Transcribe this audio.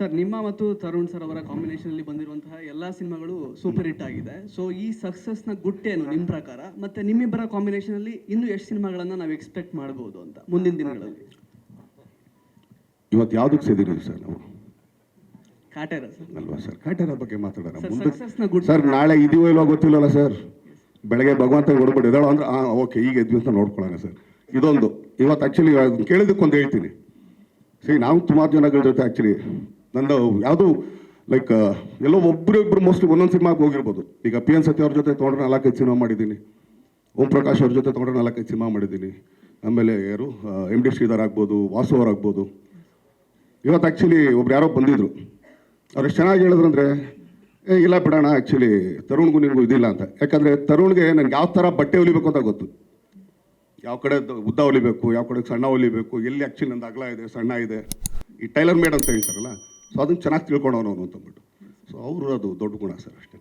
Sir ನಿಮ್ಮ ಮತ್ತು Tarun sir ಅವರ ಕಾಂಬಿನೇಷನ್ ಅಲ್ಲಿ ಬಂದಿರುವಂತಹ ಎಲ್ಲಾ ಸಿನಿಮಾಗಳು ಸೂಪರ್ ಹಿಟ್ ಆಗಿದೆ. ಸೊ ಈ ಸಕ್ಸಸ್ನ ಗುಟ್ಟೇನು ನಿಮ್ ಪ್ರಕಾರ? ಮತ್ತೆ ನಿಮ್ಮಿಬ್ಬರ ಕಾಂಬಿನೇಷನ್ ಅಲ್ಲಿ ಇನ್ನು ಎಷ್ಟು ಸಿನಿಮಾಗಳನ್ನ ನಾವು ಎಕ್ಸ್ಪೆಕ್ಟ್ ಮಾಡಬಹುದು ಅಂತ ಮುಂದಿನ ದಿನಗಳಲ್ಲಿ? ಇವತ್ತು ಯಾವ್ದಕ್ಕೆ ಸೇದಿದ್ದೀವಿ ಸರ್ ನಾವು? ಕಾಟೇರ ಸರ್. ಅಲ್ವಾ ಸರ್? ಕಾಟೇರ ಬಗ್ಗೆ ಮಾತಾಡೋಣ. ಸರ್ನ ನಾಳೆ ಇದೀವೋ ಇಲ್ವೋ ಗೊತ್ತಿಲ್ಲಲ್ಲ ಸರ್. ಬೆಳಗ್ಗೆ ಭಗವಂತ ಹೊಡ್ಬಿಟ್ಟು ಇದ್ದಾಳು ಅಂದ್ರೆ ಆ ಓಕೆ ಈಗ ಎದ್ವಿ ಅಂತ ನೋಡ್ಕೊಳ್ಳೋಣ ಸರ್. ಇದೊಂದು. ಇವತ್ತು ಆ್ಯಕ್ಚುಲಿ ಕೇಳಿದಕ್ಕೊಂದು ಹೇಳ್ತೀನಿ. ಸರಿ ನಾವು ಸುಮಾರು ಜನಗಳ ಜೊತೆ ಆ್ಯಕ್ಚುಲಿ ನಂದು ಯಾವುದು ಲೈಕ್ ಎಲ್ಲೋ ಒಬ್ಬರು ಇಬ್ಬರು ಮೋಸ್ಟ್ಲಿ ಒಂದೊಂದು ಸಿನಿಮಾಗೆ ಹೋಗಿರ್ಬೋದು. ಈಗ ಪಿ ಎನ್ ಸತ್ಯ ಅವ್ರ ಜೊತೆ ತೊಗೊಂಡ್ರೆ ನಾಲ್ಕೈದು ಸಿನಿಮಾ ಮಾಡಿದ್ದೀನಿ. ಓಂ ಪ್ರಕಾಶ್ ಅವ್ರ ಜೊತೆ ತೊಗೊಂಡ್ರೆ ನಾಲ್ಕೈದು ಸಿನಿಮಾ ಮಾಡಿದ್ದೀನಿ. ಆಮೇಲೆ ಯಾರು ಎಂ ಡಿ ಶ್ರೀಧರ್ ಆಗ್ಬೋದು, ವಾಸು ಅವ್ರು ಆಗ್ಬೋದು. ಇವತ್ತು ಆ್ಯಕ್ಚುಲಿ ಒಬ್ರು ಯಾರೋ ಬಂದಿದ್ರು. ಅವ್ರು ಎಷ್ಟು ಚೆನ್ನಾಗಿ ಹೇಳಿದ್ರಂದ್ರೆ ಏ, ಇಲ್ಲ ಬಿಡೋಣ ಆ್ಯಕ್ಚುಲಿ ತರುಣ್ಗೂ ನಿನಗೂ ಇದಿಲ್ಲ ಅಂತ. ಯಾಕಂದರೆ ತರುಣ್ಗೆ ನನಗೆ ಯಾವ ಥರ ಬಟ್ಟೆ ಹೊಲಿಬೇಕು ಅಂತ ಗೊತ್ತು. ಯಾವ ಕಡೆ ಉದ್ದ ಹೊಲಿಬೇಕು, ಯಾವ ಕಡೆ ಸಣ್ಣ ಹೊಲಿಬೇಕು, ಎಲ್ಲಿ ಆ್ಯಕ್ಚುಲಿ ನಂದು ಅಗಲ ಇದೆ, ಸಣ್ಣ ಇದೆ. ಈ ಟೈಲರ್ ಮೇಡ್ ಅಂತ ಹೇಳ್ತಾರಲ್ಲ ಸೊ ಅದನ್ನು ಚೆನ್ನಾಗಿ ಅವನು ಅಂತಂದ್ಬಿಟ್ಟು ಸೊ ಅವರು ಅದು ದೊಡ್ಡ ಗುಣ ಸರ್ ಅಷ್ಟೇ.